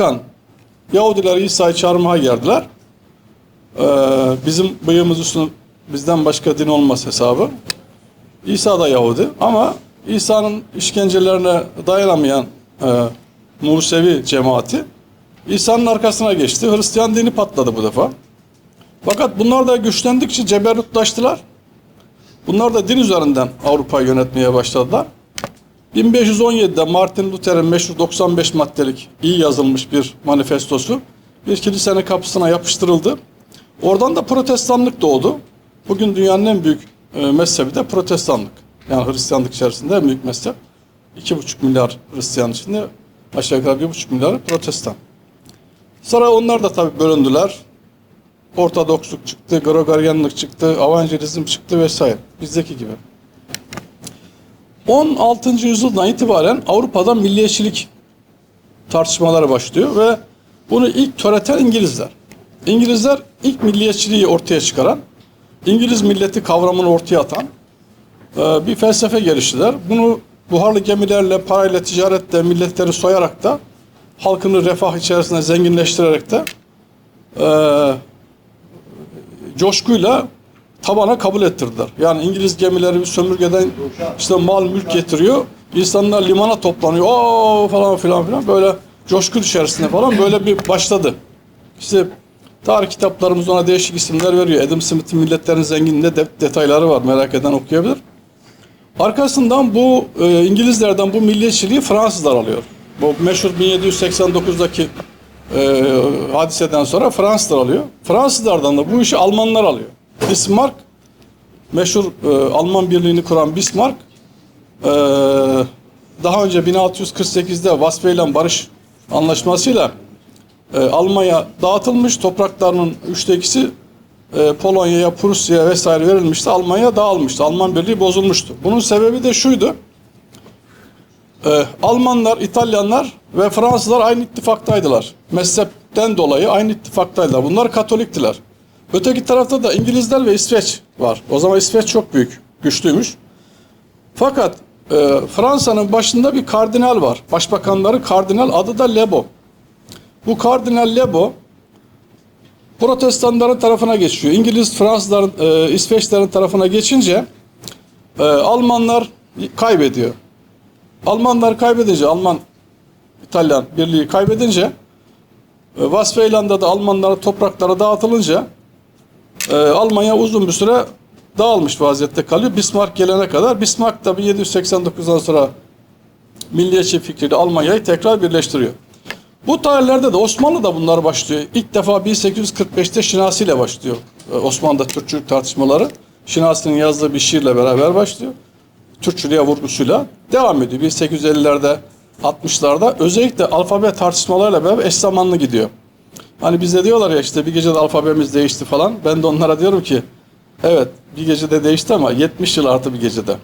çıkan Yahudiler İsa'yı çağırmaya geldiler. Ee, bizim bıyığımız üstüne bizden başka din olmaz hesabı. İsa da Yahudi ama İsa'nın işkencelerine dayanamayan e, Musevi cemaati İsa'nın arkasına geçti. Hristiyan dini patladı bu defa. Fakat bunlar da güçlendikçe ceberrutlaştılar. Bunlar da din üzerinden Avrupa'yı yönetmeye başladılar. 1517'de Martin Luther'in meşhur 95 maddelik iyi yazılmış bir manifestosu bir kilisenin kapısına yapıştırıldı. Oradan da protestanlık doğdu. Bugün dünyanın en büyük e, mezhebi de protestanlık. Yani Hristiyanlık içerisinde en büyük mezhep. 2,5 milyar Hristiyan içinde aşağı yukarı 1,5 milyar protestan. Sonra onlar da tabii bölündüler. Ortodoksluk çıktı, Gregorianlık çıktı, Evangelizm çıktı vesaire. Bizdeki gibi. 16. yüzyıldan itibaren Avrupa'da milliyetçilik tartışmaları başlıyor ve bunu ilk töreten İngilizler. İngilizler ilk milliyetçiliği ortaya çıkaran, İngiliz milleti kavramını ortaya atan e, bir felsefe geliştiler. Bunu buharlı gemilerle, parayla, ticaretle, milletleri soyarak da halkını refah içerisinde zenginleştirerek de e, coşkuyla tabana kabul ettirdiler. Yani İngiliz gemileri bir sömürgeden işte mal mülk getiriyor. İnsanlar limana toplanıyor. Oo falan filan filan böyle coşku içerisinde falan böyle bir başladı. İşte tarih kitaplarımız ona değişik isimler veriyor. Adam Smith'in milletlerin zenginliğinde de, detayları var. Merak eden okuyabilir. Arkasından bu e, İngilizlerden bu milliyetçiliği Fransızlar alıyor. Bu meşhur 1789'daki e, hadiseden sonra Fransızlar alıyor. Fransızlardan da bu işi Almanlar alıyor. Bismarck meşhur e, Alman birliğini kuran Bismarck e, daha önce 1648'de Westphalen Barış Anlaşması'yla e, Almanya dağıtılmış topraklarının üçte ikisi e, Polonya'ya, Prusya'ya vesaire verilmişti. Almanya dağılmıştı. Alman birliği bozulmuştu. Bunun sebebi de şuydu. E, Almanlar, İtalyanlar ve Fransızlar aynı ittifaktaydılar. Mezhepten dolayı aynı ittifaktaydılar. Bunlar Katoliktiler. Öteki tarafta da İngilizler ve İsveç var. O zaman İsveç çok büyük, güçlüymüş. Fakat e, Fransa'nın başında bir kardinal var. Başbakanları kardinal adı da Lebo. Bu kardinal Lebo protestanların tarafına geçiyor. İngiliz, Fransızların, e, İsveçlerin tarafına geçince e, Almanlar kaybediyor. Almanlar kaybedince, Alman İtalyan birliği kaybedince e, Westphalen'da da Almanlara topraklara dağıtılınca e, Almanya uzun bir süre dağılmış vaziyette kalıyor. Bismarck gelene kadar. Bismarck tabi 789'dan sonra milliyetçi fikriyle Almanya'yı tekrar birleştiriyor. Bu tarihlerde de Osmanlı da bunlar başlıyor. İlk defa 1845'te Şinasi ile başlıyor. Ee, Osmanlı'da Türkçülük tartışmaları. Şinasi'nin yazdığı bir şiirle beraber başlıyor. Türkçülüğe vurgusuyla devam ediyor. 1850'lerde 60'larda özellikle alfabe tartışmalarıyla beraber eş zamanlı gidiyor. Hani bizde diyorlar ya işte bir gecede alfabemiz değişti falan. Ben de onlara diyorum ki evet bir gecede değişti ama 70 yıl artı bir gecede.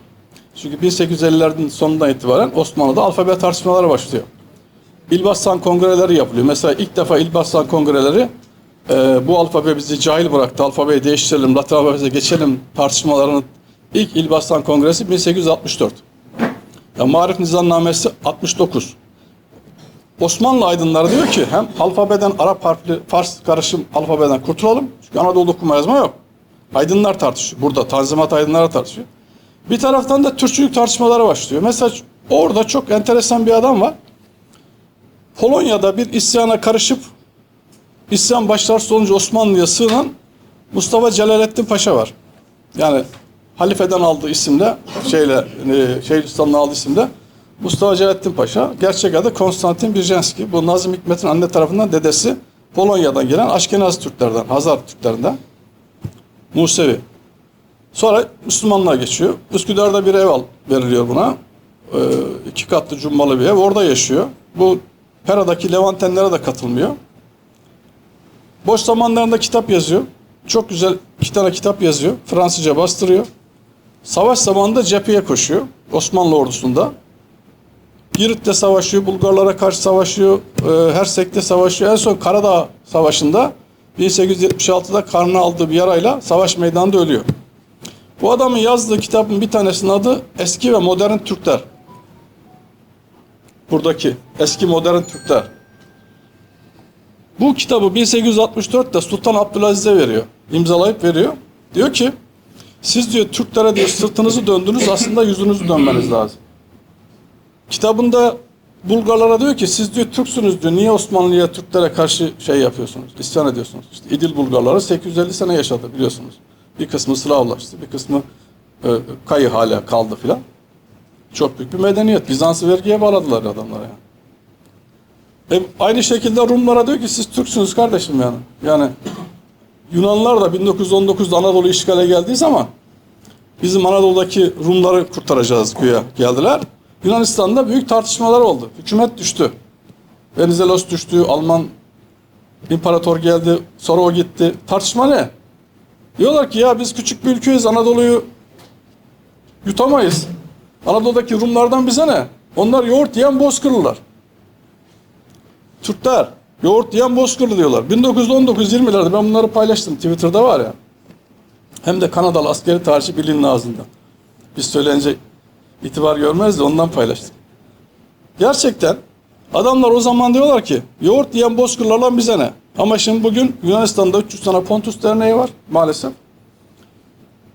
Çünkü 1850'lerin sonundan itibaren Osmanlı'da alfabe tartışmaları başlıyor. İlbassan kongreleri yapılıyor. Mesela ilk defa İlbassan kongreleri e, bu alfabe bizi cahil bıraktı. Alfabeyi değiştirelim, Latin alfabesine geçelim tartışmalarının ilk İlbassan kongresi 1864. Ya, Marif Nizamnamesi 69. Osmanlı aydınları diyor ki hem alfabeden Arap harfli Fars karışım alfabeden kurtulalım. Çünkü Anadolu okuma yazma yok. Aydınlar tartışıyor. Burada Tanzimat aydınları tartışıyor. Bir taraftan da Türkçülük tartışmaları başlıyor. Mesela orada çok enteresan bir adam var. Polonya'da bir isyana karışıp isyan başlar olunca Osmanlı'ya sığınan Mustafa Celaleddin Paşa var. Yani halifeden aldığı isimle şeyle e, Şeyhülislam'dan aldığı isimle Mustafa Celaleddin Paşa. Gerçek adı Konstantin Birjenski. Bu Nazım Hikmet'in anne tarafından dedesi Polonya'dan gelen Aşkenaz Türklerden, Hazar Türklerinden. Musevi. Sonra Müslümanlığa geçiyor. Üsküdar'da bir ev al, veriliyor buna. Ee, iki katlı cumbalı bir ev. Orada yaşıyor. Bu Pera'daki Levantenlere de katılmıyor. Boş zamanlarında kitap yazıyor. Çok güzel iki tane kitap yazıyor. Fransızca bastırıyor. Savaş zamanında cepheye koşuyor. Osmanlı ordusunda. Girit'te savaşıyor, Bulgarlara karşı savaşıyor, e, Hersek'te savaşıyor. En son Karadağ Savaşı'nda 1876'da karnına aldığı bir yarayla savaş meydanında ölüyor. Bu adamın yazdığı kitabın bir tanesinin adı Eski ve Modern Türkler. Buradaki eski modern Türkler. Bu kitabı 1864'te Sultan Abdülaziz'e veriyor. İmzalayıp veriyor. Diyor ki siz diyor Türklere diyor sırtınızı döndünüz aslında yüzünüzü dönmeniz lazım. Kitabında Bulgarlara diyor ki siz diyor Türksünüz diyor. Niye Osmanlı'ya Türklere karşı şey yapıyorsunuz? İsyan ediyorsunuz. İşte İdil Bulgarları 850 sene yaşadı biliyorsunuz. Bir kısmı Slavlaştı, bir kısmı e, kayı hala kaldı filan. Çok büyük bir medeniyet. Bizans'ı vergiye bağladılar adamlara yani. E, aynı şekilde Rumlara diyor ki siz Türksünüz kardeşim yani. Yani Yunanlar da 1919'da Anadolu işgale geldiği zaman bizim Anadolu'daki Rumları kurtaracağız güya geldiler. Yunanistan'da büyük tartışmalar oldu. Hükümet düştü. Venizelos düştü, Alman imparator geldi, sonra o gitti. Tartışma ne? Diyorlar ki ya biz küçük bir ülkeyiz, Anadolu'yu yutamayız. Anadolu'daki Rumlardan bize ne? Onlar yoğurt yiyen bozkırlılar. Türkler yoğurt yiyen bozkırlı diyorlar. 1919-20'lerde ben bunları paylaştım. Twitter'da var ya. Hem de Kanadalı askeri tarihçi Bill'in ağzında. Biz söyleyince itibar görmez de ondan paylaştım. Gerçekten adamlar o zaman diyorlar ki yoğurt yiyen bozkırlarla bize ne? Ama şimdi bugün Yunanistan'da 300 tane Pontus Derneği var maalesef.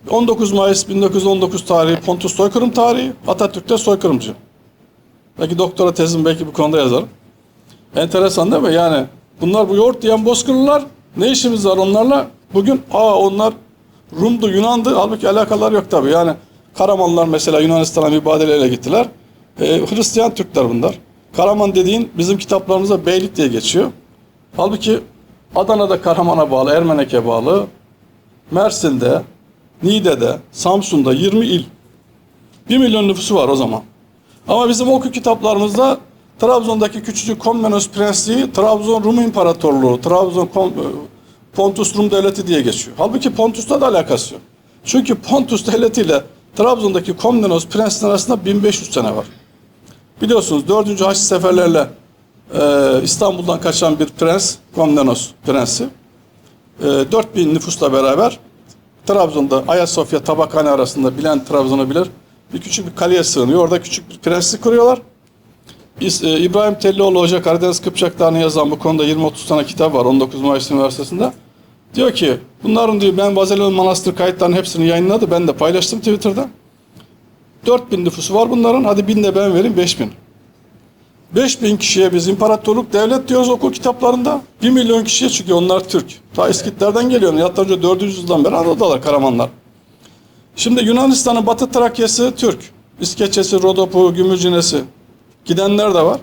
19 Mayıs 1919 tarihi Pontus soykırım tarihi. Atatürk'te soykırımcı. Belki doktora tezim belki bu konuda yazarım. Enteresan değil mi? Yani bunlar bu yoğurt yiyen bozkırlılar. Ne işimiz var onlarla? Bugün aa onlar Rum'du, Yunan'dı. Halbuki alakalar yok tabii. Yani Karamanlılar mesela Yunanistan'a mübadeleyle gittiler. Ee, Hristiyan Türkler bunlar. Karaman dediğin bizim kitaplarımızda Beylik diye geçiyor. Halbuki Adana'da Karaman'a bağlı, Ermenek'e bağlı. Mersin'de, Niğde'de, Samsun'da 20 il. 1 milyon nüfusu var o zaman. Ama bizim oku kitaplarımızda Trabzon'daki küçücük Komnenos Prensliği, Trabzon Rum İmparatorluğu, Trabzon Kom- Pontus Rum Devleti diye geçiyor. Halbuki Pontus'ta da alakası yok. Çünkü Pontus Devleti ile Trabzon'daki Komnenos Prensliği arasında 1500 sene var. Biliyorsunuz 4. Haçlı seferlerle e, İstanbul'dan kaçan bir prens, Komnenos Prensi, e, 4000 nüfusla beraber Trabzon'da Ayasofya Tabakhane arasında bilen Trabzon'u bilir. Bir küçük bir kaleye sığınıyor. Orada küçük bir prenslik kuruyorlar. E, İbrahim Tellioğlu Hoca Karadeniz Kıpçaklarını yazan bu konuda 20-30 tane kitap var 19 Mayıs Üniversitesi'nde. Diyor ki bunların diyor ben Vazelon Manastır kayıtlarının hepsini yayınladı. Ben de paylaştım Twitter'da. 4000 nüfusu var bunların. Hadi bin de ben vereyim 5000. 5000 kişiye biz imparatorluk devlet diyoruz okul kitaplarında. 1 milyon kişiye çünkü onlar Türk. Ta İskitler'den geliyor. Hatta önce 400 yıldan beri Anadolu'dalar Karamanlar. Şimdi Yunanistan'ın Batı Trakya'sı Türk. İskeçesi, Rodop'u, Gümülcinesi. Gidenler de var.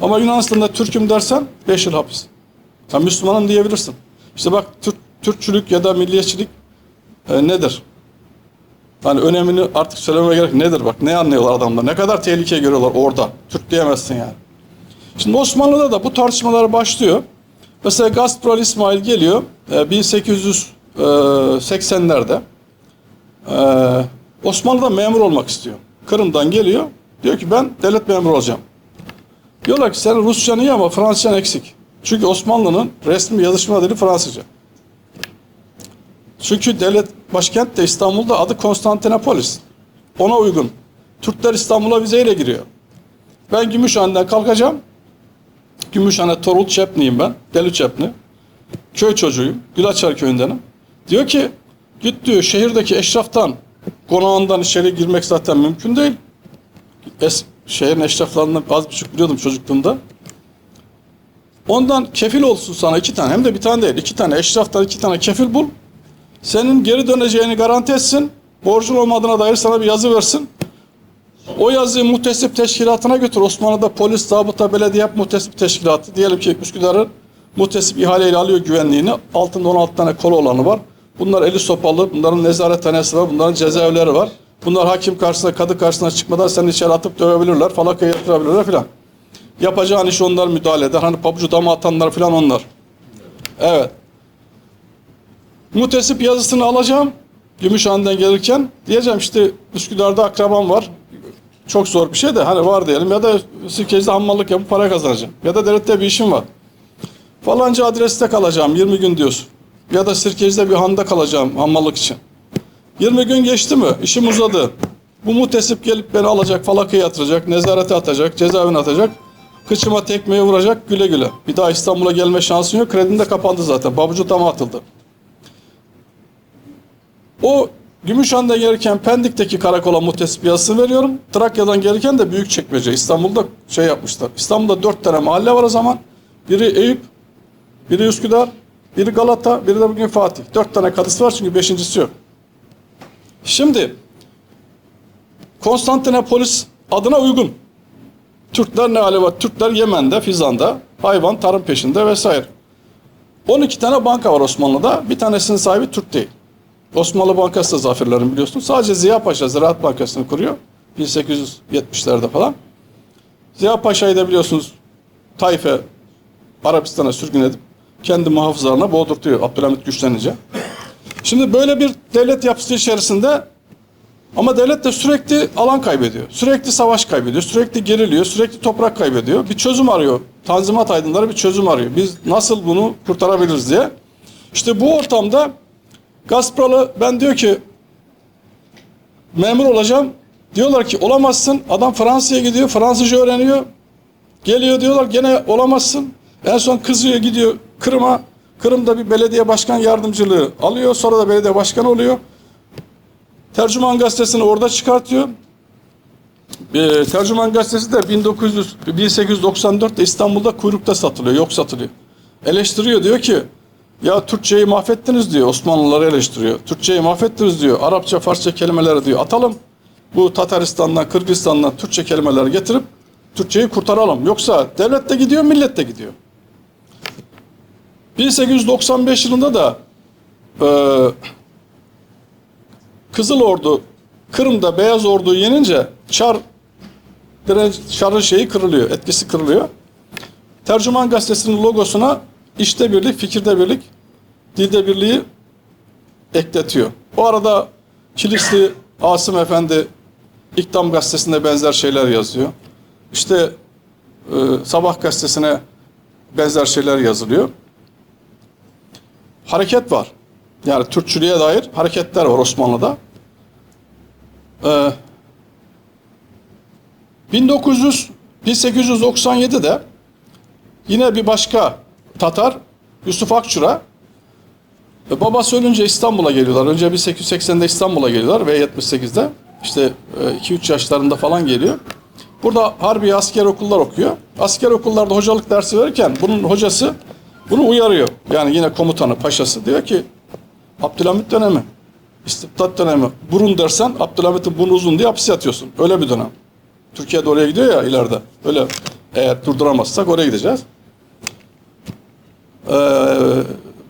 Ama Yunanistan'da Türk'üm dersen 5 yıl hapis. Sen Müslümanım diyebilirsin. İşte bak Türk, Türkçülük ya da milliyetçilik e, nedir? Hani önemini artık söylemeye gerek nedir bak ne anlıyorlar adamlar ne kadar tehlike görüyorlar orada Türk diyemezsin yani. Şimdi Osmanlı'da da bu tartışmalar başlıyor. Mesela Gaspral İsmail geliyor e, 1880'lerde e, Osmanlı'da memur olmak istiyor. Kırım'dan geliyor diyor ki ben devlet memuru olacağım. Diyorlar ki senin Rusçan iyi ama Fransızcan eksik. Çünkü Osmanlı'nın resmi yazışma dili Fransızca. Çünkü devlet başkent de İstanbul'da adı Konstantinopolis. Ona uygun. Türkler İstanbul'a vizeyle giriyor. Ben Gümüşhane'den kalkacağım. Gümüşhane Torul Çepni'yim ben. Deli Çepni. Köy çocuğuyum. Gülaçar köyündenim. Diyor ki git diyor şehirdeki eşraftan konağından içeri girmek zaten mümkün değil. Es, şehrin eşraflarından az buçuk biliyordum çocukluğumda. Ondan kefil olsun sana iki tane hem de bir tane değil iki tane eşraftan iki tane kefil bul. Senin geri döneceğini garanti etsin. Borcun olmadığına dair sana bir yazı versin. O yazıyı muhtesip teşkilatına götür. Osmanlı'da polis, zabıta, belediye muhtesip teşkilatı. Diyelim ki Üsküdar'ın muhtesip ihaleyle alıyor güvenliğini. Altında 16 tane kolu olanı var. Bunlar eli sopalı, bunların nezarethanesi var, bunların cezaevleri var. Bunlar hakim karşısına, kadı karşısına çıkmadan seni içeri atıp dövebilirler, falakaya yatırabilirler filan. Yapacağın iş onlar müdahale eder. Hani pabucu dama atanlar filan onlar. Evet. Mutesip yazısını alacağım. Gümüşhane'den gelirken diyeceğim işte Üsküdar'da akrabam var. Çok zor bir şey de hani var diyelim ya da Sirkeci'de hammallık yapıp para kazanacağım. Ya da devlette bir işim var. Falanca adreste kalacağım 20 gün diyorsun. Ya da Sirkeci'de bir handa kalacağım hammallık için. 20 gün geçti mi? İşim uzadı. Bu mutesip gelip beni alacak, falakaya yatıracak, nezarete atacak, cezaevine atacak. Kıçıma tekmeye vuracak güle güle. Bir daha İstanbul'a gelme şansın yok. Kredin de kapandı zaten. Babucu dama atıldı. O Gümüşhane'den gelirken Pendik'teki karakola muhtesip yazısını veriyorum. Trakya'dan gelirken de Büyükçekmece. İstanbul'da şey yapmışlar. İstanbul'da dört tane mahalle var o zaman. Biri Eyüp, biri Üsküdar, biri Galata, biri de bugün Fatih. Dört tane kadısı var çünkü beşincisi yok. Şimdi Konstantinopolis adına uygun. Türkler ne hali var? Türkler Yemen'de, Fizan'da, hayvan, tarım peşinde vesaire. 12 tane banka var Osmanlı'da. Bir tanesinin sahibi Türk değil. Osmanlı Bankası da zaferlerin biliyorsun. Sadece Ziya Paşa Ziraat Bankası'nı kuruyor. 1870'lerde falan. Ziya Paşa'yı da biliyorsunuz Tayfe Arabistan'a sürgün edip kendi muhafızlarına boğdurtuyor Abdülhamit güçlenince. Şimdi böyle bir devlet yapısı içerisinde ama devlet de sürekli alan kaybediyor. Sürekli savaş kaybediyor. Sürekli geriliyor. Sürekli toprak kaybediyor. Bir çözüm arıyor. Tanzimat aydınları bir çözüm arıyor. Biz nasıl bunu kurtarabiliriz diye. İşte bu ortamda Gaspralı ben diyor ki memur olacağım. Diyorlar ki olamazsın. Adam Fransa'ya gidiyor. Fransızca öğreniyor. Geliyor diyorlar gene olamazsın. En son kızıyor gidiyor Kırım'a. Kırım'da bir belediye başkan yardımcılığı alıyor. Sonra da belediye başkanı oluyor. Tercüman gazetesini orada çıkartıyor. E, Tercüman gazetesi de 1900, 1894'te İstanbul'da kuyrukta satılıyor, yok satılıyor. Eleştiriyor diyor ki ya Türkçeyi mahvettiniz diyor. Osmanlıları eleştiriyor. Türkçeyi mahvettiniz diyor. Arapça, Farsça kelimeleri diyor. Atalım. Bu Tataristan'dan, Kırgızistan'dan Türkçe kelimeleri getirip Türkçeyi kurtaralım. Yoksa devlet de gidiyor, millet de gidiyor. 1895 yılında da e, Kızıl Ordu Kırım'da Beyaz Ordu'yu yenince Çar direnç- Çar'ın şeyi kırılıyor, etkisi kırılıyor. Tercüman gazetesinin logosuna işte birlik, fikirde birlik, dilde birliği ekletiyor. O arada Kilisli Asım Efendi İktam gazetesinde benzer şeyler yazıyor. İşte e, Sabah gazetesine benzer şeyler yazılıyor. Hareket var. Yani Türkçülüğe dair hareketler var Osmanlı'da. Ee, 1900 1897'de yine bir başka Tatar Yusuf Akçura e, babası ölünce İstanbul'a geliyorlar. Önce 1880'de İstanbul'a geliyorlar ve 78'de işte 2-3 yaşlarında falan geliyor. Burada harbi asker okullar okuyor. Asker okullarda hocalık dersi verirken bunun hocası bunu uyarıyor. Yani yine komutanı, paşası diyor ki Abdülhamit dönemi, istibdat dönemi. Burun dersen Abdülhamit'in burnu uzun diye hapis yatıyorsun. Öyle bir dönem. Türkiye'de oraya gidiyor ya ileride. Öyle eğer durduramazsak oraya gideceğiz. Ee,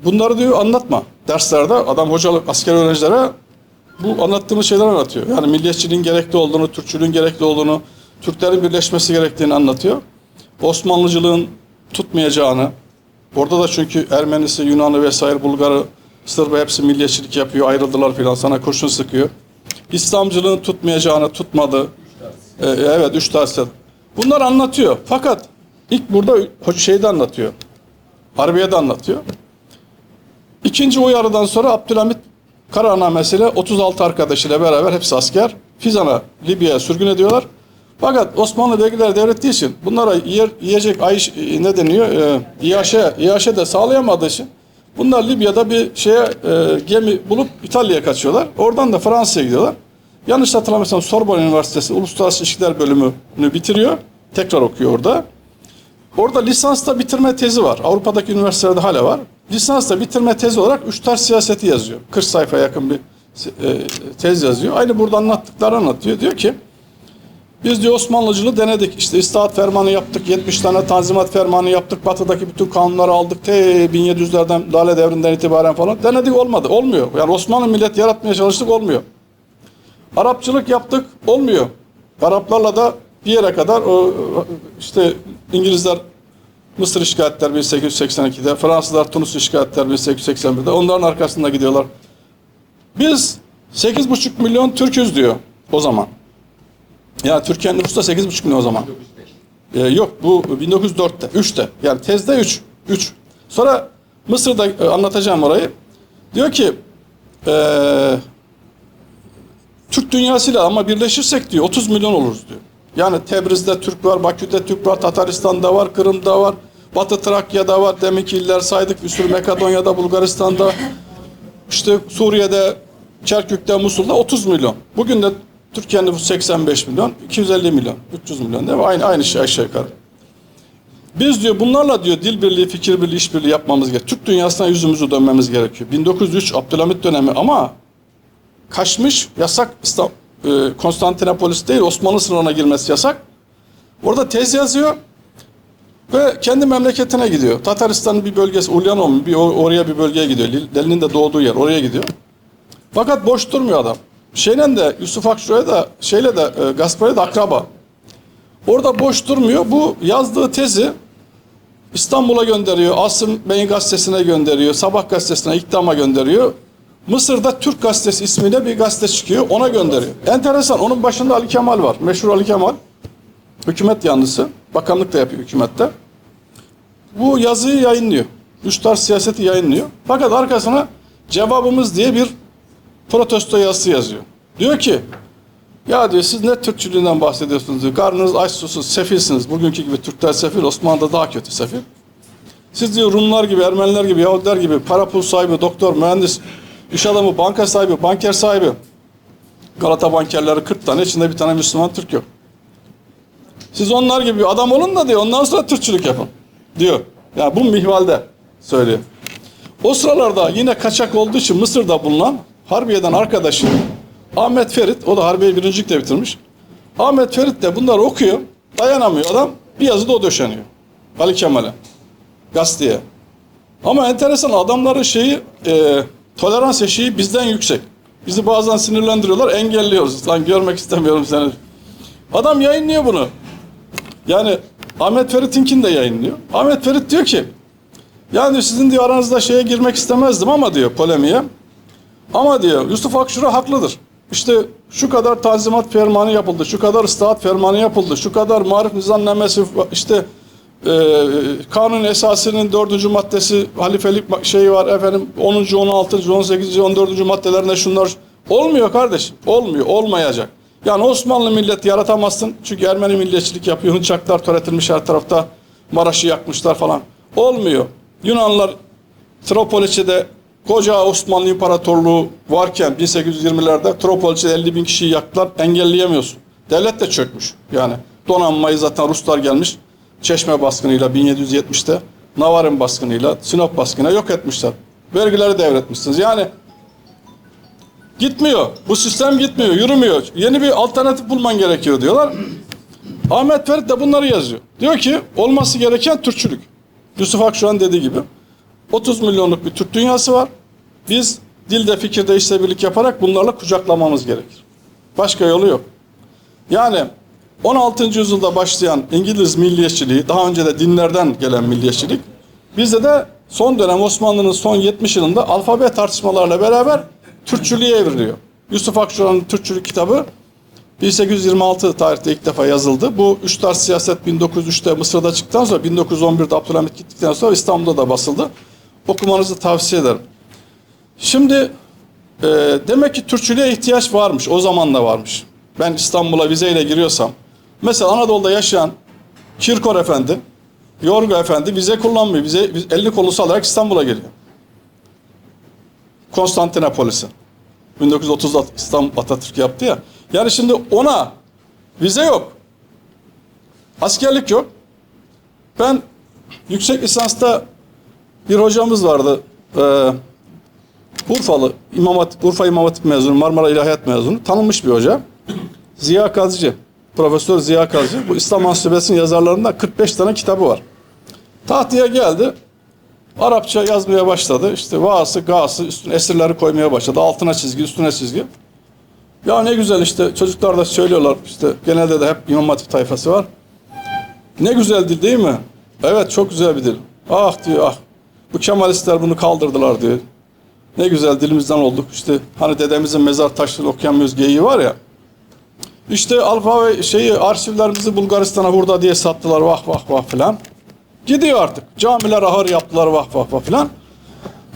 bunları diyor anlatma. Derslerde adam hocalık asker öğrencilere bu anlattığımız şeyler anlatıyor. Yani milliyetçiliğin gerekli olduğunu, Türkçülüğün gerekli olduğunu, Türklerin birleşmesi gerektiğini anlatıyor. Osmanlıcılığın tutmayacağını, orada da çünkü Ermenisi, Yunanı vesaire, Bulgarı, Sırbı hepsi milliyetçilik yapıyor, ayrıldılar filan, sana kurşun sıkıyor. İslamcılığın tutmayacağını tutmadı. Ee, evet, üç derste. Bunlar anlatıyor. Fakat ilk burada şeyde anlatıyor. Harbiye'de anlatıyor. İkinci uyarıdan sonra Abdülhamit kararnamesiyle 36 arkadaşıyla beraber hepsi asker Fizan'a, Libya'ya sürgün ediyorlar. Fakat Osmanlı vergiler devrettiği için bunlara yer, yiyecek ay ne deniyor? E, iaşe, iaşe de sağlayamadığı için bunlar Libya'da bir şeye e, gemi bulup İtalya'ya kaçıyorlar. Oradan da Fransa'ya gidiyorlar. Yanlış hatırlamıyorsam Sorbonne Üniversitesi Uluslararası İlişkiler bölümünü bitiriyor. Tekrar okuyor orada. Orada lisansta bitirme tezi var. Avrupa'daki üniversitelerde hala var. Lisansta bitirme tezi olarak üç ters siyaseti yazıyor. 40 sayfaya yakın bir e, tez yazıyor. Aynı burada anlattıkları anlatıyor. Diyor ki biz diyor Osmanlıcılığı denedik. İşte İstahat Fermanı yaptık. 70 tane Tanzimat Fermanı yaptık. Batı'daki bütün kanunları aldık. Te 1700'lerden Lale devrinden itibaren falan. Denedik olmadı. Olmuyor. Yani Osmanlı millet yaratmaya çalıştık olmuyor. Arapçılık yaptık. Olmuyor. Araplarla da bir yere kadar o işte İngilizler Mısır işgal ettiler 1882'de. Fransızlar Tunus işgal ettiler 1881'de. Onların arkasında gidiyorlar. Biz 8,5 milyon Türk'üz diyor o zaman. Ya Türkiye'nin nüfusu da 8,5 milyon o zaman. Ee, yok bu 1904'te, 3'te. Yani tezde 3. 3. Sonra Mısır'da e, anlatacağım orayı. Diyor ki eee Türk dünyasıyla ama birleşirsek diyor 30 milyon oluruz diyor. Yani Tebriz'de Türk var, Bakü'de Türk var, Tataristan'da var, Kırım'da var, Batı Trakya'da var. Deminki iller saydık bir sürü Makedonya'da, Bulgaristan'da. İşte Suriye'de, Çerkük'te, Musul'da 30 milyon. Bugün de Türkiye nüfusu 85 milyon, 250 milyon, 300 milyon değil mi? Aynı, aynı şey aşağı yukarı. Biz diyor bunlarla diyor dil birliği, fikir birliği, işbirliği yapmamız gerekiyor. Türk dünyasına yüzümüzü dönmemiz gerekiyor. 1903 Abdülhamit dönemi ama kaçmış yasak e, Konstantinopolis değil Osmanlı sınırına girmesi yasak. Orada tez yazıyor ve kendi memleketine gidiyor. Tataristan'ın bir bölgesi Ulyanov bir or- oraya bir bölgeye gidiyor. Delinin de doğduğu yer oraya gidiyor. Fakat boş durmuyor adam. Şeyle de Yusuf Akçura'ya da şeyle de e, Gaspar'a da akraba. Orada boş durmuyor. Bu yazdığı tezi İstanbul'a gönderiyor. Asım Bey'in gazetesine gönderiyor. Sabah gazetesine, İktam'a gönderiyor. Mısır'da Türk gazetesi ismiyle bir gazete çıkıyor. Ona gönderiyor. Enteresan. Onun başında Ali Kemal var. Meşhur Ali Kemal. Hükümet yanlısı. Bakanlık da yapıyor hükümette. Bu yazıyı yayınlıyor. Üç tarz siyaseti yayınlıyor. Fakat arkasına cevabımız diye bir protesto yazısı yazıyor. Diyor ki ya diyor siz ne Türkçülüğünden bahsediyorsunuz diyor. Karnınız aç susuz, sefilsiniz. Bugünkü gibi Türkler sefil, Osmanlı'da daha kötü sefil. Siz diyor Rumlar gibi, Ermeniler gibi, Yahudiler gibi para pul sahibi, doktor, mühendis, iş adamı, banka sahibi, banker sahibi. Galata bankerleri 40 tane, içinde bir tane Müslüman Türk yok. Siz onlar gibi adam olun da diyor, ondan sonra Türkçülük yapın diyor. Yani bu mihvalde söylüyor. O sıralarda yine kaçak olduğu için Mısır'da bulunan Harbiye'den arkadaşı Ahmet Ferit, o da Harbiye birincilikle bitirmiş. Ahmet Ferit de bunları okuyor, dayanamıyor adam, bir yazıda o döşeniyor. Ali Kemal'e, gazeteye. Ama enteresan adamların şeyi, e, tolerans eşiği bizden yüksek. Bizi bazen sinirlendiriyorlar, engelliyoruz. Lan görmek istemiyorum seni. Adam yayınlıyor bunu. Yani Ahmet Ferit'inkini de yayınlıyor. Ahmet Ferit diyor ki, yani sizin diyor aranızda şeye girmek istemezdim ama diyor polemiğe. Ama diyor Yusuf Akşura haklıdır. İşte şu kadar tanzimat fermanı yapıldı, şu kadar ıslahat fermanı yapıldı, şu kadar marif nizamnamesi, işte e, kanun esasının dördüncü maddesi, halifelik şeyi var efendim 10. 16. 18. 14. maddelerinde şunlar olmuyor kardeşim. Olmuyor, olmayacak. Yani Osmanlı milleti yaratamazsın. Çünkü Ermeni milliyetçilik yapıyor. Hınçaklar töretilmiş her tarafta. Maraş'ı yakmışlar falan. Olmuyor. Yunanlar Tropoliçe'de koca Osmanlı İmparatorluğu varken 1820'lerde Tropoliçe'de 50 bin kişiyi yaktılar. Engelleyemiyorsun. Devlet de çökmüş. Yani donanmayı zaten Ruslar gelmiş. Çeşme baskınıyla 1770'te Navarin baskınıyla Sinop baskınıyla yok etmişler. Vergileri devretmişsiniz. Yani gitmiyor. Bu sistem gitmiyor, yürümüyor. Yeni bir alternatif bulman gerekiyor diyorlar. Ahmet Ferit de bunları yazıyor. Diyor ki olması gereken Türkçülük. Yusuf Akşuan dediği gibi. 30 milyonluk bir Türk dünyası var. Biz dilde, fikirde işbirlik yaparak bunlarla kucaklamamız gerekir. Başka yolu yok. Yani 16. yüzyılda başlayan İngiliz milliyetçiliği, daha önce de dinlerden gelen milliyetçilik, bizde de son dönem Osmanlı'nın son 70 yılında alfabe tartışmalarla beraber Türkçülüğe evriliyor. Yusuf Akçura'nın Türkçülük kitabı 1826 tarihte ilk defa yazıldı. Bu üç tarz siyaset 1903'te Mısır'da çıktıktan sonra 1911'de Abdülhamit gittikten sonra İstanbul'da da basıldı. Okumanızı tavsiye ederim. Şimdi e, demek ki Türkçülüğe ihtiyaç varmış. O zaman da varmış. Ben İstanbul'a vizeyle giriyorsam mesela Anadolu'da yaşayan Kirkor Efendi, Yorgu Efendi vize kullanmıyor. Vize, elini kolunu sallayarak İstanbul'a geliyor. Konstantinopolis'e. 1930'da İstanbul Atatürk yaptı ya. Yani şimdi ona vize yok. Askerlik yok. Ben yüksek lisansta bir hocamız vardı. Ee, Urfalı, İmam Hatip, Urfa İmam Hatip mezunu, Marmara İlahiyat mezunu. Tanınmış bir hoca. Ziya Kazıcı. Profesör Ziya Kazıcı. Bu İslam Ansiklopedisi'nin yazarlarından 45 tane kitabı var. Tahtaya geldi. Arapça yazmaya başladı. İşte vaası, gası, üstüne esirleri koymaya başladı. Altına çizgi, üstüne çizgi. Ya ne güzel işte çocuklar da söylüyorlar işte genelde de hep İmam Hatip tayfası var. Ne güzel dil değil mi? Evet çok güzel bir dil. Ah diyor ah. Bu Kemalistler bunu kaldırdılar diyor. Ne güzel dilimizden olduk. İşte hani dedemizin mezar taşları okuyamıyoruz geyiği var ya. İşte alfabe şeyi arşivlerimizi Bulgaristan'a burada diye sattılar vah vah vah filan. Gidiyor artık. Camiler ahır yaptılar vah vah vah filan.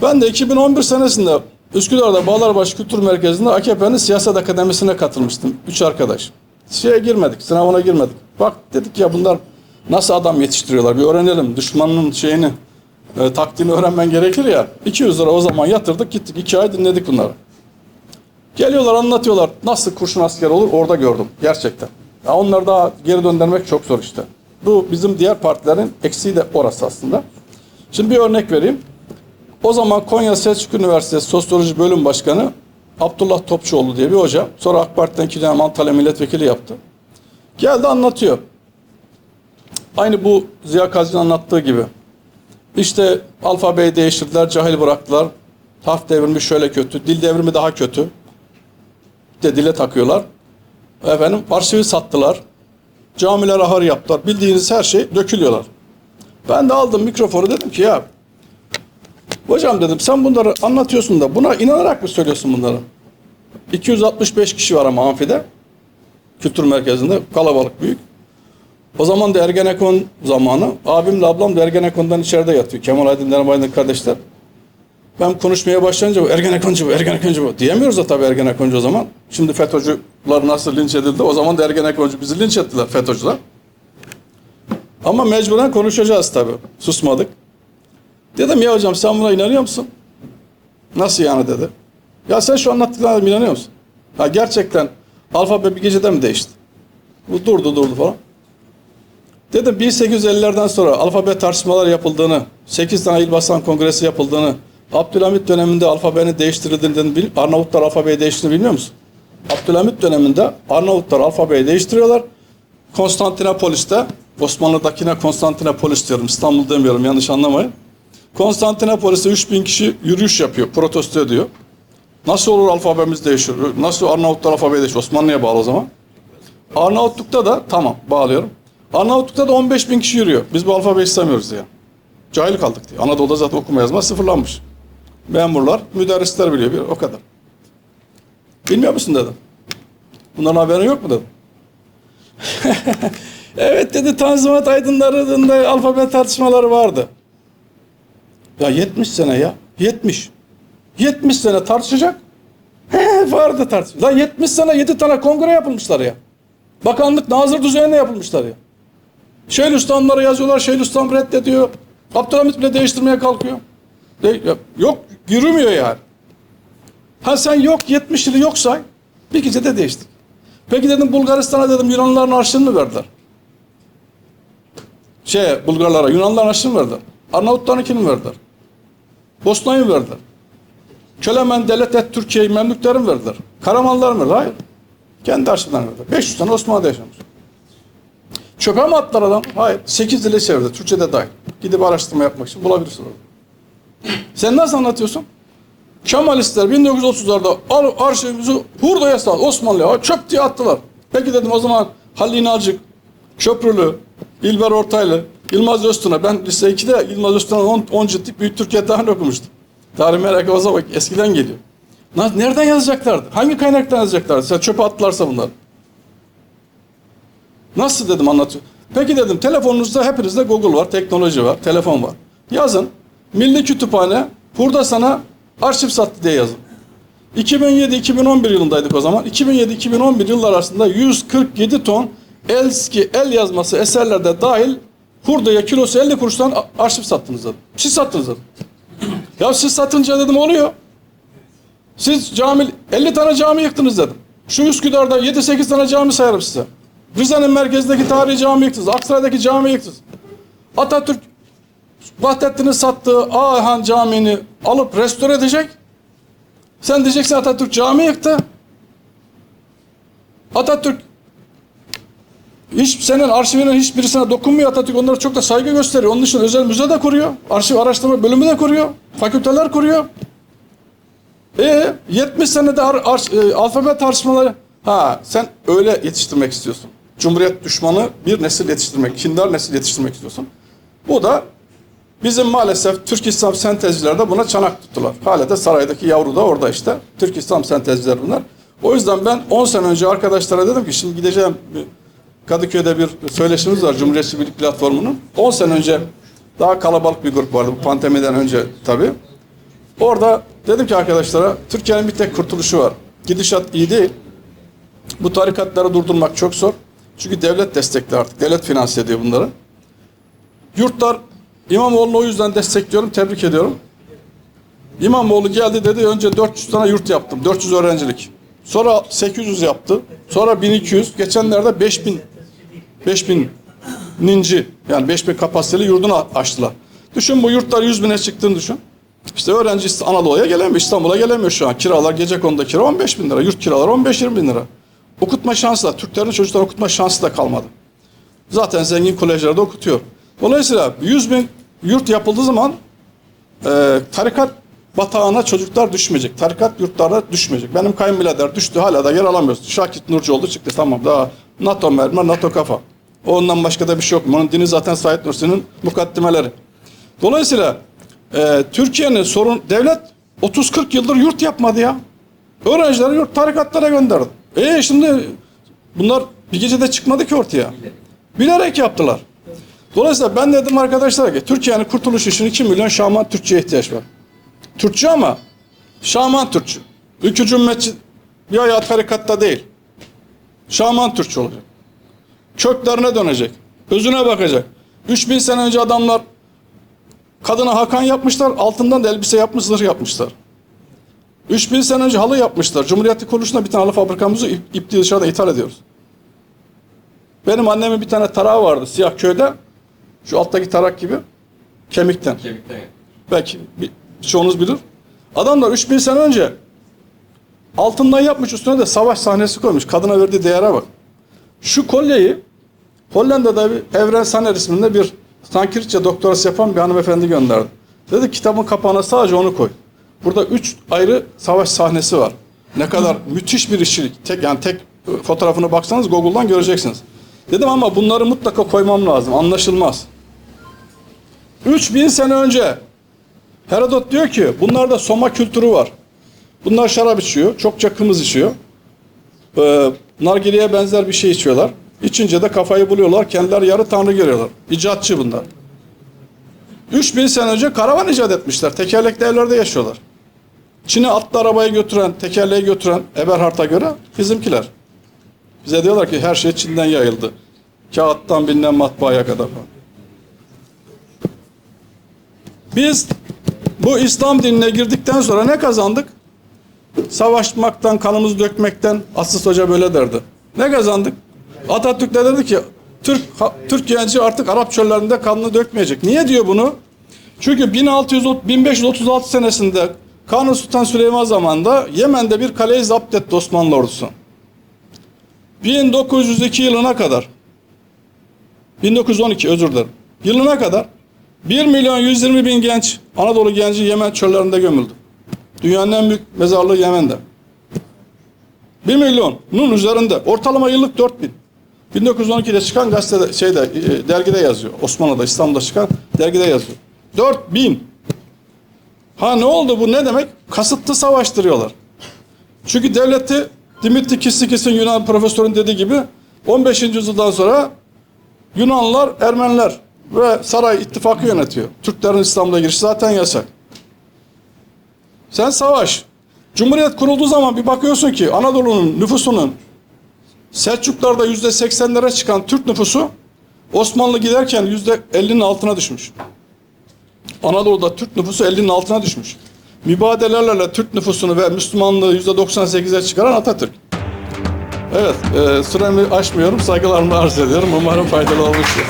Ben de 2011 senesinde Üsküdar'da Bağlarbaşı Kültür Merkezi'nde AKP'nin siyaset akademisine katılmıştım. Üç arkadaş. şeye girmedik, sınavına girmedik. Bak dedik ya bunlar nasıl adam yetiştiriyorlar bir öğrenelim. Düşmanın şeyini, e, taktiğini öğrenmen gerekir ya. 200 lira o zaman yatırdık gittik. iki ay dinledik bunları. Geliyorlar anlatıyorlar. Nasıl kurşun asker olur orada gördüm gerçekten. Ya onları daha geri döndürmek çok zor işte. Bu bizim diğer partilerin eksiği de orası aslında. Şimdi bir örnek vereyim. O zaman Konya Selçuk Üniversitesi Sosyoloji Bölüm Başkanı Abdullah Topçuoğlu diye bir hoca. Sonra AK Parti'den iki dönem Antalya Milletvekili yaptı. Geldi anlatıyor. Aynı bu Ziya Kazı'nın anlattığı gibi. İşte alfabeyi değiştirdiler, cahil bıraktılar. Harf devrimi şöyle kötü, dil devrimi daha kötü. De dile takıyorlar. Efendim arşivi sattılar. Camiler ahır yaptılar. Bildiğiniz her şey dökülüyorlar. Ben de aldım mikrofonu dedim ki ya hocam dedim sen bunları anlatıyorsun da buna inanarak mı söylüyorsun bunları? 265 kişi var ama amfide. Kültür merkezinde kalabalık büyük. O zaman da Ergenekon zamanı. Abimle ablam da Ergenekon'dan içeride yatıyor. Kemal Aydın Dermay'ın kardeşler. Ben konuşmaya başlayınca Ergenekoncu bu, Ergenekoncu bu. Diyemiyoruz da tabii Ergenekoncu o zaman. Şimdi FETÖ'cüler nasıl linç edildi o zaman da Ergenekoncu bizi linç ettiler FETÖ'cüler. Ama mecburen konuşacağız tabii. Susmadık. Dedim ya hocam sen buna inanıyor musun? Nasıl yani dedi. Ya sen şu anlattıklarına inanıyor musun? Ha gerçekten alfabe bir gecede mi değişti? Bu durdu durdu falan. Dedim 1850'lerden sonra alfabe tartışmalar yapıldığını, 8 tane il basan kongresi yapıldığını, Abdülhamit döneminde alfabenin değiştirildiğini, Arnavutlar alfabeyi değiştirdiğini bilmiyor musun? Abdülhamit döneminde Arnavutlar alfabeyi değiştiriyorlar. Konstantinopolis'te, Osmanlı'dakine Konstantinopolis diyorum, İstanbul demiyorum yanlış anlamayın. Konstantinopolis'te 3000 kişi yürüyüş yapıyor, protesto ediyor. Nasıl olur alfabemiz değişir? Nasıl Arnavutlar alfabeyi değişir? Osmanlı'ya bağlı o zaman. Arnavutluk'ta da tamam bağlıyorum. Arnavutluk'ta da 15 bin kişi yürüyor. Biz bu alfabeyi istemiyoruz diye. Cahil kaldık diye. Anadolu'da zaten okuma yazma sıfırlanmış. Memurlar, müderrisler biliyor. Bir, o kadar. Bilmiyor musun dedim. Bunların haberin yok mu dedim. evet dedi Tanzimat aydınlarında alfabe tartışmaları vardı. Ya 70 sene ya. 70. 70 sene tartışacak. Vardı tartışma. Lan 70 sene 7 tane kongre yapılmışlar ya. Bakanlık nazır düzeyinde yapılmışlar ya. Şeyhülislamlara yazıyorlar, Şeyhülislam reddediyor. Abdülhamit bile değiştirmeye kalkıyor. De, yok, yürümüyor yani. Ha sen yok, 70 yılı yok say. Bir gecede değiştik. Peki dedim Bulgaristan'a dedim Yunanlıların harçlığını mı verdiler? Şey, Bulgarlara, Yunanlıların harçlığını mı verdiler? Arnavutlarınkini verdiler? Bosna'yı verdiler? Kölemen devlet et Türkiye'yi Memlüklerin verdiler? Karamanlar mı? Hayır. Kendi harçlığından verdiler. 500 sene Osmanlı'da yaşamış. Çöpe mi attılar adam? Hayır. 8 dile çevirdi. Türkçe de dahil. Gidip araştırma yapmak için bulabilirsin orada. Sen nasıl anlatıyorsun? Kemalistler 1930'larda al arşivimizi hurdaya sal Osmanlı'ya çöp diye attılar. Peki dedim o zaman Halil İnalcık, Köprülü, İlber Ortaylı, Yılmaz Öztun'a ben lise 2'de Yılmaz Öztun'un 10, 10 ciltlik Büyük Türkiye Tarihini okumuştum. Tarih merakı o zaman eskiden geliyor. Nereden yazacaklardı? Hangi kaynaktan yazacaklardı? Sen çöpe attılarsa bunlar. Nasıl dedim anlatıyor. Peki dedim telefonunuzda hepinizde Google var, teknoloji var, telefon var. Yazın. Milli Kütüphane burada sana arşiv sattı diye yazın. 2007-2011 yılındaydık o zaman. 2007-2011 yıllar arasında 147 ton eski el yazması eserlerde dahil hurdaya kilosu 50 kuruştan arşiv sattınız dedim. Siz sattınız dedim. ya siz satınca dedim oluyor. Siz cami 50 tane cami yıktınız dedim. Şu Üsküdar'da 7-8 tane cami sayarım size. Rize'nin merkezindeki tarihi cami yıktınız. Aksaray'daki cami yıktınız. Atatürk Vahdettin'in sattığı Ağahan Camii'ni alıp restore edecek. Sen diyeceksin Atatürk cami yıktı. Atatürk hiç senin arşivinin hiçbirisine dokunmuyor Atatürk. Onlara çok da saygı gösteriyor. Onun için özel müze de kuruyor. Arşiv araştırma bölümü de kuruyor. Fakülteler kuruyor. E 70 senede ar, ar- e, alfabe tartışmaları. Ha sen öyle yetiştirmek istiyorsun. Cumhuriyet düşmanı bir nesil yetiştirmek, kindar nesil yetiştirmek istiyorsun. Bu da bizim maalesef Türk İslam sentezcilerde buna çanak tuttular. Hala da saraydaki yavru da orada işte. Türk İslam sentezciler bunlar. O yüzden ben 10 sene önce arkadaşlara dedim ki şimdi gideceğim Kadıköy'de bir söyleşimiz var Cumhuriyetçi Birlik Platformu'nun. 10 sene önce daha kalabalık bir grup vardı bu pandemiden önce tabii. Orada dedim ki arkadaşlara Türkiye'nin bir tek kurtuluşu var. Gidişat iyi değil. Bu tarikatları durdurmak çok zor. Çünkü devlet destekli artık. Devlet finanse ediyor bunları. Yurtlar İmamoğlu'nu o yüzden destekliyorum, tebrik ediyorum. İmamoğlu geldi dedi önce 400 tane yurt yaptım. 400 öğrencilik. Sonra 800 yaptı. Sonra 1200. Geçenlerde 5000 5000 ninci yani 5000 kapasiteli yurdunu açtılar. Düşün bu yurtlar 100 bine çıktığını düşün. İşte öğrenci Anadolu'ya gelemiyor, İstanbul'a gelemiyor şu an. Kiralar gece konuda kira 15 bin lira, yurt kiraları 15-20 bin lira. Okutma şansı da, Türklerin çocuklar okutma şansı da kalmadı. Zaten zengin kolejlerde okutuyor. Dolayısıyla 100 bin yurt yapıldığı zaman e, tarikat batağına çocuklar düşmeyecek. Tarikat yurtlarına düşmeyecek. Benim kayınbirader düştü hala da yer alamıyoruz. Şakit Nurcuoğlu çıktı tamam daha NATO mermer, NATO kafa. Ondan başka da bir şey yok. Onun dini zaten Said Nursi'nin mukaddimeleri. Dolayısıyla e, Türkiye'nin sorun devlet 30-40 yıldır yurt yapmadı ya. Öğrencileri yurt tarikatlara gönderdi. E şimdi bunlar bir gecede çıkmadı ki ortaya. Bilerek yaptılar. Dolayısıyla ben dedim arkadaşlar ki Türkiye'nin kurtuluş için 2 milyon Şaman Türkçe'ye ihtiyaç var. Türkçe ama Şaman Türkçü. Ülkücü ümmetçi bir ayağı tarikatta değil. Şaman Türkçü olacak. Köklerine dönecek. Özüne bakacak. 3000 sene önce adamlar kadına hakan yapmışlar, altından da elbise yapmış, zırh yapmışlar. 3000 sene önce halı yapmışlar. Cumhuriyet'in kuruluşunda bir tane halı fabrikamızı ip, ipliği dışarıda ithal ediyoruz. Benim annemin bir tane tarağı vardı siyah köyde. Şu alttaki tarak gibi. Kemikten. Kemikten. Belki bir, çoğunuz bilir. Adamlar 3000 sene önce altından yapmış üstüne de savaş sahnesi koymuş. Kadına verdiği değere bak. Şu kolyeyi Hollanda'da bir Evren Saner isminde bir Sanskritçe doktorası yapan bir hanımefendi gönderdi. Dedi kitabın kapağına sadece onu koy. Burada üç ayrı savaş sahnesi var. Ne kadar müthiş bir işçilik. Tek yani tek e, fotoğrafını baksanız Google'dan göreceksiniz. Dedim ama bunları mutlaka koymam lazım. Anlaşılmaz. 3000 sene önce Herodot diyor ki bunlarda soma kültürü var. Bunlar şarap içiyor, çokça kımız içiyor. Ee, nargileye benzer bir şey içiyorlar. İçince de kafayı buluyorlar, kendileri yarı tanrı görüyorlar. İcatçı bunlar. 3000 sene önce karavan icat etmişler. Tekerlekli evlerde yaşıyorlar. Çin'e atlı arabayı götüren, tekerleği götüren Eberhard'a göre bizimkiler. Bize diyorlar ki her şey Çin'den yayıldı. Kağıttan bilinen matbaaya kadar. Biz bu İslam dinine girdikten sonra ne kazandık? Savaşmaktan, kanımızı dökmekten Aslı Hoca böyle derdi. Ne kazandık? Atatürk de dedi ki Türk Türk genci artık Arap çöllerinde kanını dökmeyecek. Niye diyor bunu? Çünkü 1600 1536 senesinde Kanuni Sultan Süleyman zamanında Yemen'de bir kaleyi zapt etti Osmanlı ordusu. 1902 yılına kadar 1912 özür dilerim. Yılına kadar 1 milyon 120 bin genç Anadolu genci Yemen çöllerinde gömüldü. Dünyanın en büyük mezarlığı Yemen'de. 1 milyonun üzerinde. Ortalama yıllık 4 bin. 1912'de çıkan gazetede, şeyde, e, dergide yazıyor. Osmanlı'da, İstanbul'da çıkan dergide yazıyor. 4 bin. Ha ne oldu bu ne demek? Kasıtlı savaştırıyorlar. Çünkü devleti Dimitri Kissikis'in Yunan profesörün dediği gibi 15. yüzyıldan sonra Yunanlılar, Ermeniler ve saray ittifakı yönetiyor. Türklerin İslam'da girişi zaten yasak. Sen savaş. Cumhuriyet kurulduğu zaman bir bakıyorsun ki Anadolu'nun nüfusunun Selçuklarda yüzde seksenlere çıkan Türk nüfusu Osmanlı giderken yüzde ellinin altına düşmüş. Anadolu'da Türk nüfusu 50'nin altına düşmüş. Mübadelelerle Türk nüfusunu ve Müslümanlığı yüzde 98'e çıkaran Atatürk. Evet, e, süremi aşmıyorum. Saygılarımı arz ediyorum. Umarım faydalı olmuştur.